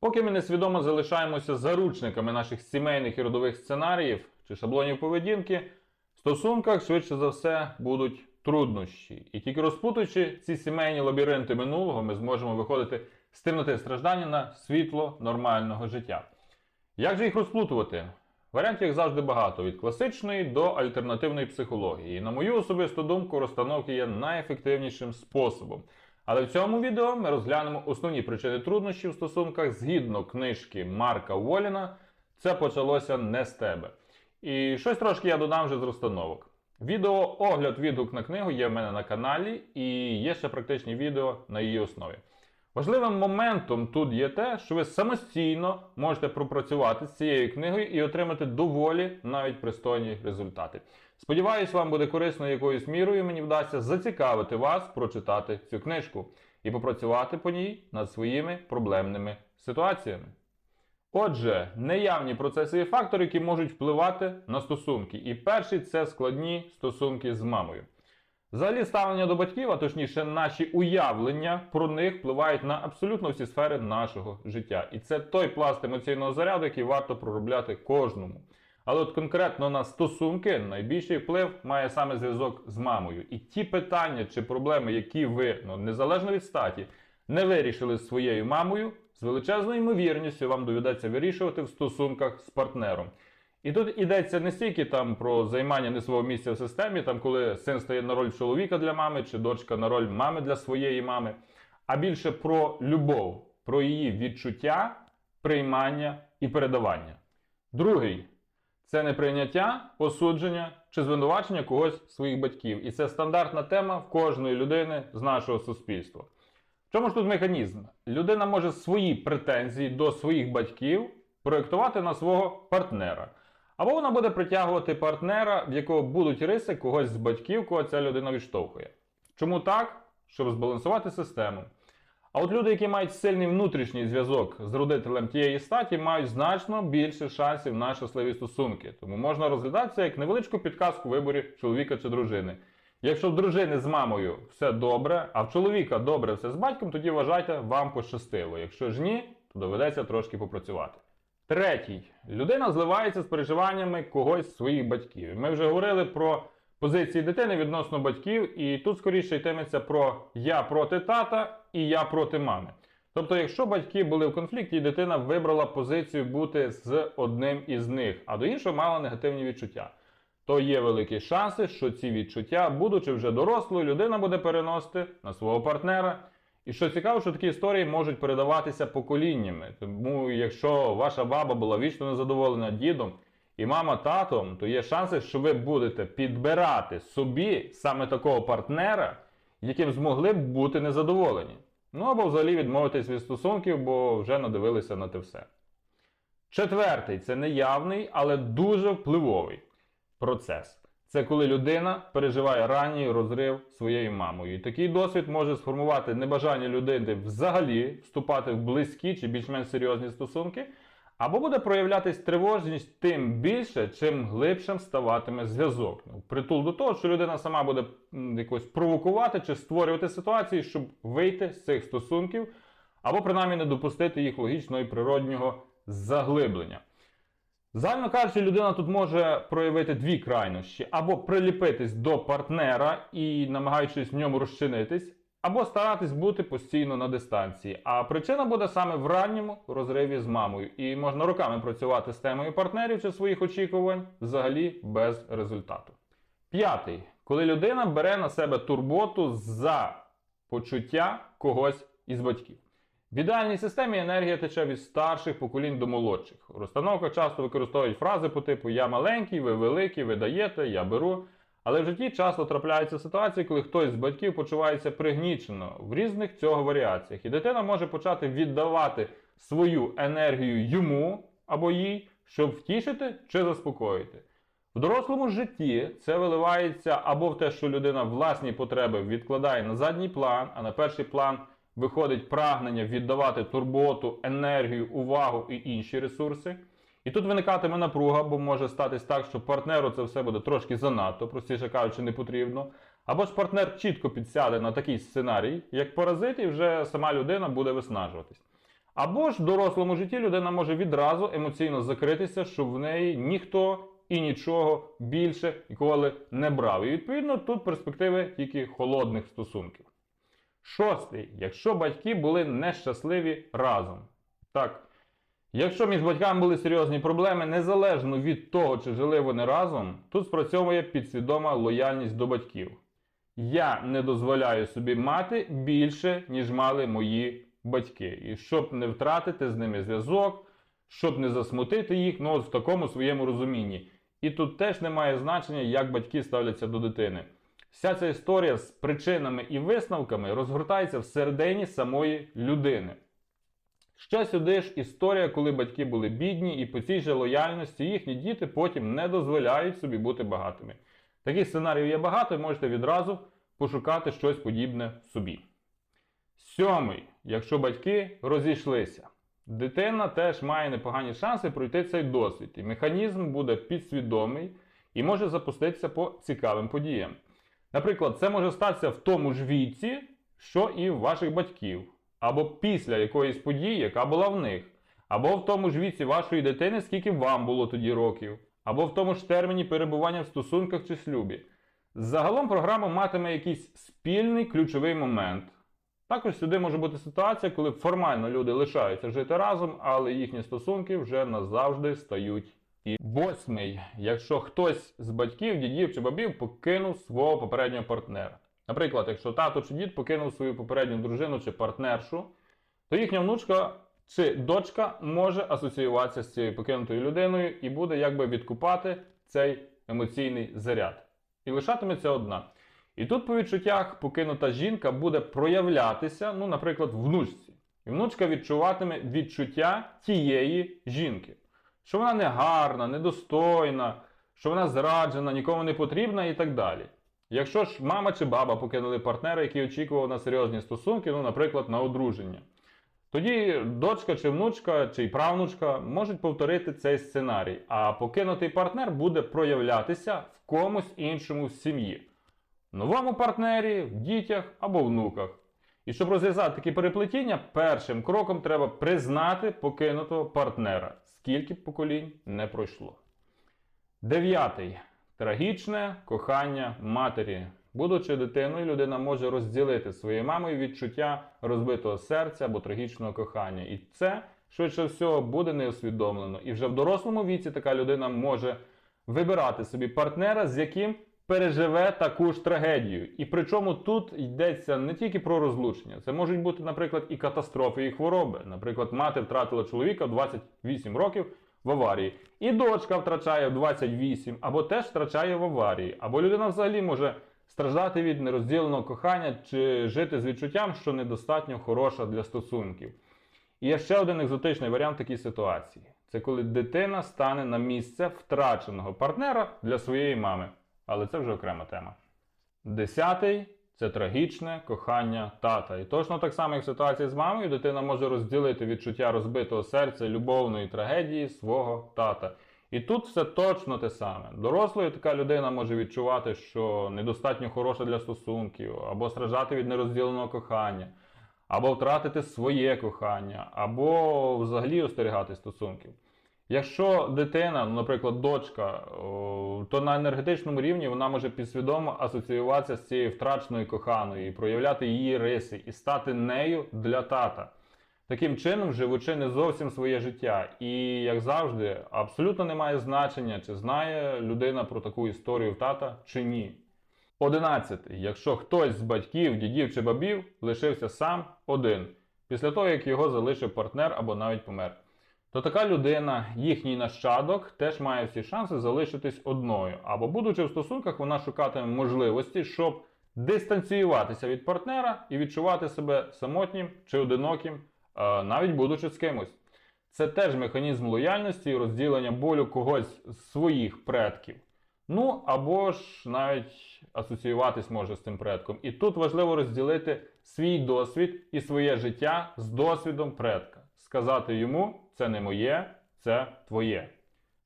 Поки ми несвідомо залишаємося заручниками наших сімейних і родових сценаріїв чи шаблонів поведінки, в стосунках швидше за все будуть труднощі. І тільки розпутуючи ці сімейні лабіринти минулого, ми зможемо виходити з темноти страждання на світло нормального життя. Як же їх розплутувати? Варіантів як завжди багато від класичної до альтернативної психології. І на мою особисту думку, розстановки є найефективнішим способом. Але в цьому відео ми розглянемо основні причини труднощів в стосунках згідно книжки Марка Воліна. Це почалося не з тебе. І щось трошки я додам вже з розстановок. Відео огляд відгук на книгу є в мене на каналі, і є ще практичні відео на її основі. Важливим моментом тут є те, що ви самостійно можете пропрацювати з цією книгою і отримати доволі навіть пристойні результати. Сподіваюсь, вам буде корисно якоюсь мірою. Мені вдасться зацікавити вас прочитати цю книжку і попрацювати по ній над своїми проблемними ситуаціями. Отже, неявні процеси і фактори, які можуть впливати на стосунки. І перший це складні стосунки з мамою. Взагалі, ставлення до батьків, а точніше, наші уявлення про них впливають на абсолютно всі сфери нашого життя. І це той пласт емоційного заряду, який варто проробляти кожному. Але от конкретно на стосунки найбільший вплив має саме зв'язок з мамою. І ті питання чи проблеми, які ви, ну незалежно від статі, не вирішили з своєю мамою, з величезною ймовірністю вам доведеться вирішувати в стосунках з партнером. І тут йдеться не стільки там про займання не свого місця в системі, там коли син стає на роль чоловіка для мами, чи дочка на роль мами для своєї мами, а більше про любов, про її відчуття, приймання і передавання. Другий це неприйняття, осудження чи звинувачення когось своїх батьків. І це стандартна тема в кожної людини з нашого суспільства. В чому ж тут механізм? Людина може свої претензії до своїх батьків проєктувати на свого партнера. Або вона буде притягувати партнера, в якого будуть риси когось з батьків, кого ця людина відштовхує. Чому так? Щоб збалансувати систему. А от люди, які мають сильний внутрішній зв'язок з родителем тієї статі, мають значно більше шансів на щасливі стосунки. Тому можна розглядати це як невеличку підказку в виборі чоловіка чи дружини. Якщо в дружини з мамою все добре, а в чоловіка добре все з батьком, тоді вважайте, вам пощастило. Якщо ж ні, то доведеться трошки попрацювати. Третій. Людина зливається з переживаннями когось своїх батьків. Ми вже говорили про позиції дитини відносно батьків, і тут скоріше йтиметься про я проти тата і я проти мами. Тобто, якщо батьки були в конфлікті, і дитина вибрала позицію бути з одним із них, а до іншого мала негативні відчуття, то є великі шанси, що ці відчуття, будучи вже дорослою, людина буде переносити на свого партнера. І що цікаво, що такі історії можуть передаватися поколіннями. Тому, якщо ваша баба була вічно незадоволена дідом і мама татом, то є шанси, що ви будете підбирати собі саме такого партнера, яким змогли б бути незадоволені. Ну або взагалі відмовитись від стосунків, бо вже надивилися на те все. Четвертий це неявний, але дуже впливовий процес. Це коли людина переживає ранній розрив своєю мамою. І такий досвід може сформувати небажання людини взагалі вступати в близькі чи більш-менш серйозні стосунки, або буде проявлятись тривожність тим більше, чим глибшим ставатиме зв'язок. Ну, Притул до того, що людина сама буде якось провокувати чи створювати ситуації, щоб вийти з цих стосунків, або принаймні не допустити їх логічного і природнього заглиблення. Загально кажучи, людина тут може проявити дві крайнощі: або приліпитись до партнера і намагаючись в ньому розчинитись, або старатись бути постійно на дистанції. А причина буде саме в ранньому розриві з мамою. І можна роками працювати з темою партнерів чи своїх очікувань взагалі без результату. П'ятий. Коли людина бере на себе турботу за почуття когось із батьків. В ідеальній системі енергія тече від старших поколінь до молодших. У розстановках часто використовують фрази по типу Я маленький, ви великий, ви даєте, я беру. Але в житті часто трапляються ситуації, коли хтось з батьків почувається пригнічено в різних цього варіаціях. І дитина може почати віддавати свою енергію йому або їй, щоб втішити чи заспокоїти. В дорослому житті це виливається або в те, що людина власні потреби відкладає на задній план, а на перший план виходить прагнення віддавати турботу, енергію, увагу і інші ресурси. І тут виникатиме напруга, бо може статись так, що партнеру це все буде трошки занадто, простіше кажучи, не потрібно. Або ж партнер чітко підсяде на такий сценарій, як паразит, і вже сама людина буде виснажуватись. Або ж в дорослому житті людина може відразу емоційно закритися, щоб в неї ніхто і нічого більше ніколи не брав. І відповідно тут перспективи тільки холодних стосунків. Шостий. Якщо батьки були нещасливі разом. Так. Якщо між батьками були серйозні проблеми, незалежно від того, чи жили вони разом, тут спрацьовує підсвідома лояльність до батьків. Я не дозволяю собі мати більше, ніж мали мої батьки. І щоб не втратити з ними зв'язок, щоб не засмутити їх, ну от в такому своєму розумінні. І тут теж немає значення, як батьки ставляться до дитини. Вся ця історія з причинами і висновками розгортається всередині самої людини. Ще сюди ж історія, коли батьки були бідні, і по цій же лояльності їхні діти потім не дозволяють собі бути багатими. Таких сценаріїв є багато, і можете відразу пошукати щось подібне собі. Сьомий, якщо батьки розійшлися, дитина теж має непогані шанси пройти цей досвід, і механізм буде підсвідомий і може запуститися по цікавим подіям. Наприклад, це може статися в тому ж віці, що і в ваших батьків, або після якоїсь події, яка була в них, або в тому ж віці вашої дитини, скільки вам було тоді років, або в тому ж терміні перебування в стосунках чи шлюбі. Загалом програма матиме якийсь спільний ключовий момент. Також сюди може бути ситуація, коли формально люди лишаються жити разом, але їхні стосунки вже назавжди стають і восьмий, якщо хтось з батьків, дідів чи бабів покинув свого попереднього партнера. Наприклад, якщо тато чи дід покинув свою попередню дружину чи партнершу, то їхня внучка чи дочка може асоціюватися з цією покинутою людиною і буде якби відкупати цей емоційний заряд. І лишатиметься одна. І тут по відчуттях покинута жінка буде проявлятися, ну, наприклад, внучці. І внучка відчуватиме відчуття тієї жінки що вона не гарна, недостойна, що вона зраджена, нікому не потрібна і так далі. Якщо ж мама чи баба покинули партнера, який очікував на серйозні стосунки, ну, наприклад, на одруження, тоді дочка чи внучка, чи правнучка можуть повторити цей сценарій, а покинутий партнер буде проявлятися в комусь іншому в сім'ї. Новому партнері, в дітях або внуках. І щоб розв'язати такі переплетіння, першим кроком треба признати покинутого партнера, скільки б поколінь не пройшло. Дев'ятий. Трагічне кохання матері. Будучи дитиною, людина може розділити своєю мамою відчуття розбитого серця або трагічного кохання. І це, швидше всього, буде неусвідомлено. І вже в дорослому віці така людина може вибирати собі партнера, з яким переживе таку ж трагедію. І причому тут йдеться не тільки про розлучення, це можуть бути, наприклад, і катастрофи, і хвороби. Наприклад, мати втратила чоловіка в 28 років в аварії, і дочка втрачає в 28, або теж втрачає в аварії, або людина взагалі може страждати від нерозділеного кохання чи жити з відчуттям, що недостатньо хороша для стосунків. І є ще один екзотичний варіант такій ситуації: це коли дитина стане на місце втраченого партнера для своєї мами. Але це вже окрема тема. Десятий це трагічне кохання тата. І точно так само, як в ситуації з мамою, дитина може розділити відчуття розбитого серця любовної трагедії свого тата. І тут все точно те саме. Дорослою така людина може відчувати, що недостатньо хороша для стосунків, або страждати від нерозділеного кохання, або втратити своє кохання, або взагалі остерігати стосунків. Якщо дитина, ну, наприклад, дочка, то на енергетичному рівні вона може підсвідомо асоціюватися з цією втраченою коханою, і проявляти її риси і стати нею для тата. Таким чином, живучи не зовсім своє життя. І, як завжди, абсолютно не має значення, чи знає людина про таку історію в тата чи ні. Одинадцятий. Якщо хтось з батьків, дідів чи бабів лишився сам один, після того, як його залишив партнер або навіть помер то така людина, їхній нащадок, теж має всі шанси залишитись одною. Або, будучи в стосунках, вона шукатиме можливості, щоб дистанціюватися від партнера і відчувати себе самотнім чи одиноким, навіть будучи з кимось. Це теж механізм лояльності і розділення болю когось з своїх предків. Ну або ж навіть асоціюватись може з цим предком. І тут важливо розділити свій досвід і своє життя з досвідом предка. Сказати йому, це не моє, це твоє.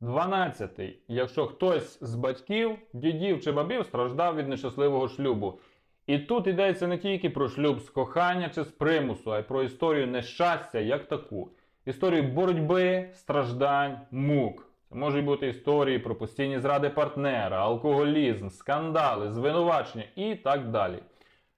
Дванадцятий. Якщо хтось з батьків, дідів чи бабів страждав від нещасливого шлюбу. І тут йдеться не тільки про шлюб з кохання чи з примусу, а й про історію нещастя як таку. Історію боротьби, страждань, мук. Це можуть бути історії про постійні зради партнера, алкоголізм, скандали, звинувачення і так далі.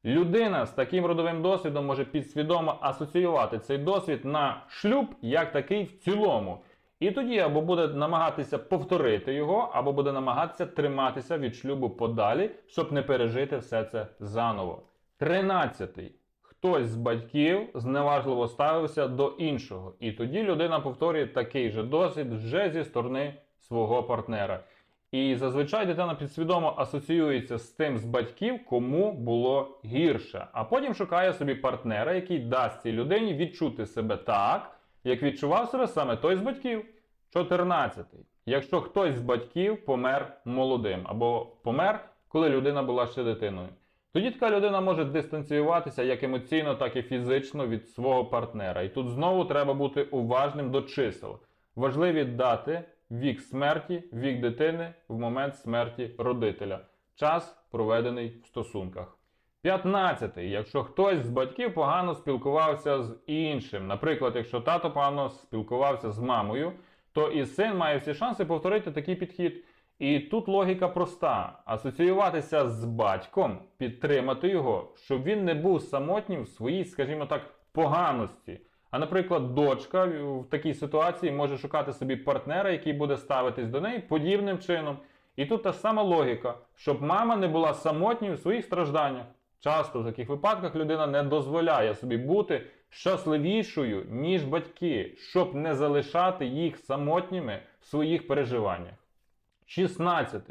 Людина з таким родовим досвідом може підсвідомо асоціювати цей досвід на шлюб як такий в цілому. І тоді або буде намагатися повторити його, або буде намагатися триматися від шлюбу подалі, щоб не пережити все це заново. Тринадцятий. Хтось з батьків зневажливо ставився до іншого, і тоді людина повторює такий же досвід вже зі сторони свого партнера. І зазвичай дитина підсвідомо асоціюється з тим з батьків, кому було гірше, а потім шукає собі партнера, який дасть цій людині відчути себе так, як відчував себе саме той з батьків. 14. Якщо хтось з батьків помер молодим або помер, коли людина була ще дитиною. Тоді така людина може дистанціюватися як емоційно, так і фізично від свого партнера. І тут знову треба бути уважним до чисел. Важливі дати, вік смерті, вік дитини в момент смерті родителя, час проведений в стосунках. 15. Якщо хтось з батьків погано спілкувався з іншим, наприклад, якщо тато погано спілкувався з мамою, то і син має всі шанси повторити такий підхід. І тут логіка проста: асоціюватися з батьком, підтримати його, щоб він не був самотнім в своїй, скажімо так, поганості. А, наприклад, дочка в такій ситуації може шукати собі партнера, який буде ставитись до неї подібним чином. І тут та сама логіка, щоб мама не була самотньою в своїх стражданнях. Часто в таких випадках людина не дозволяє собі бути щасливішою, ніж батьки, щоб не залишати їх самотніми в своїх переживаннях. 16.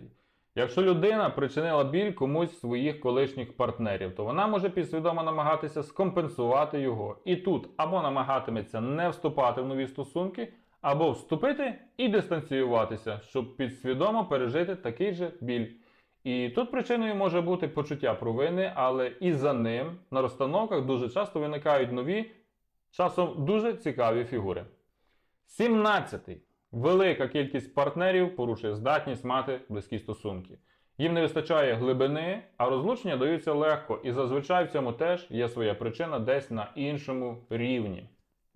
Якщо людина причинила біль комусь з своїх колишніх партнерів, то вона може підсвідомо намагатися скомпенсувати його. І тут або намагатиметься не вступати в нові стосунки, або вступити і дистанціюватися, щоб підсвідомо пережити такий же біль. І тут причиною може бути почуття провини, але і за ним на розстановках дуже часто виникають нові, часом дуже цікаві фігури. 17. Велика кількість партнерів порушує здатність мати близькі стосунки. Їм не вистачає глибини, а розлучення даються легко, і зазвичай в цьому теж є своя причина десь на іншому рівні.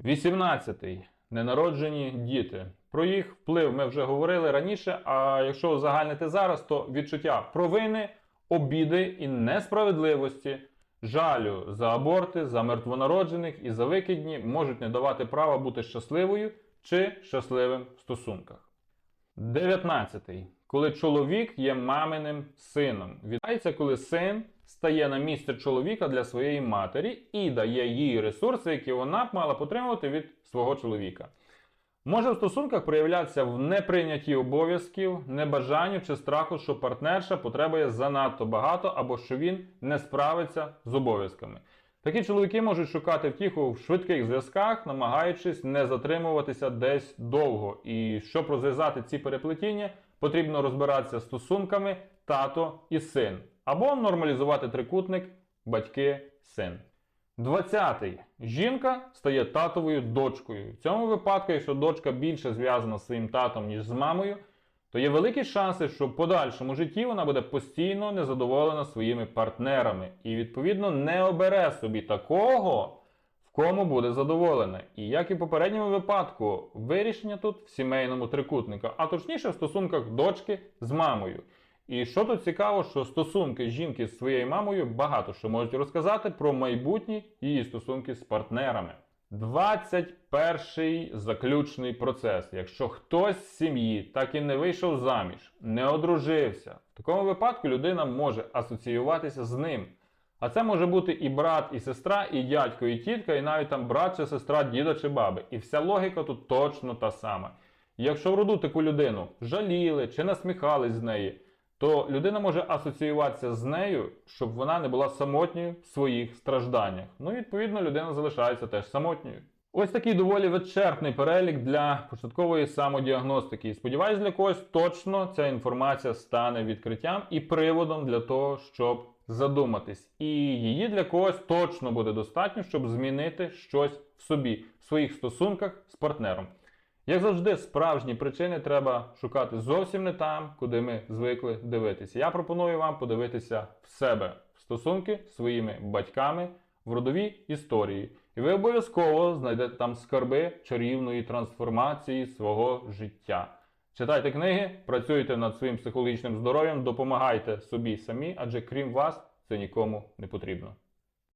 18. Ненароджені діти. Про їх вплив ми вже говорили раніше. А якщо узагальнити зараз, то відчуття провини, обіди і несправедливості, жалю за аборти, за мертвонароджених і за викидні можуть не давати права бути щасливою чи щасливим в стосунках. 19. Коли чоловік є маминим сином. Вітається, коли син стає на місце чоловіка для своєї матері і дає їй ресурси, які вона б мала потримувати від свого чоловіка. Може в стосунках проявлятися в неприйнятті обов'язків, небажанню чи страху, що партнерша потребує занадто багато або що він не справиться з обов'язками. Такі чоловіки можуть шукати втіху в швидких зв'язках, намагаючись не затримуватися десь довго. І щоб розв'язати ці переплетіння, потрібно розбиратися стосунками тато і син, або нормалізувати трикутник батьки-син. 20. Жінка стає татовою дочкою. В цьому випадку, якщо дочка більше зв'язана з своїм татом, ніж з мамою, то є великі шанси, що в подальшому житті вона буде постійно незадоволена своїми партнерами і, відповідно, не обере собі такого, в кому буде задоволена. І як і в попередньому випадку, вирішення тут в сімейному трикутнику, а точніше в стосунках дочки з мамою. І що тут цікаво, що стосунки жінки з своєю мамою багато що можуть розказати про майбутні її стосунки з партнерами. 21 заключний процес. Якщо хтось з сім'ї так і не вийшов заміж, не одружився, в такому випадку людина може асоціюватися з ним. А це може бути і брат, і сестра, і дядько, і тітка, і навіть там брат чи сестра, діда чи баби. І вся логіка тут точно та сама. Якщо в роду таку людину жаліли чи насміхались з неї, то людина може асоціюватися з нею, щоб вона не була самотньою в своїх стражданнях. Ну і відповідно людина залишається теж самотньою. Ось такий доволі вичерпний перелік для початкової самодіагностики. І сподіваюсь, для когось точно ця інформація стане відкриттям і приводом для того, щоб задуматись. І її для когось точно буде достатньо, щоб змінити щось в собі, в своїх стосунках з партнером. Як завжди, справжні причини треба шукати зовсім не там, куди ми звикли дивитися. Я пропоную вам подивитися в себе, в стосунки з своїми батьками в родовій історії. І ви обов'язково знайдете там скарби чарівної трансформації свого життя. Читайте книги, працюйте над своїм психологічним здоров'ям, допомагайте собі самі, адже крім вас це нікому не потрібно.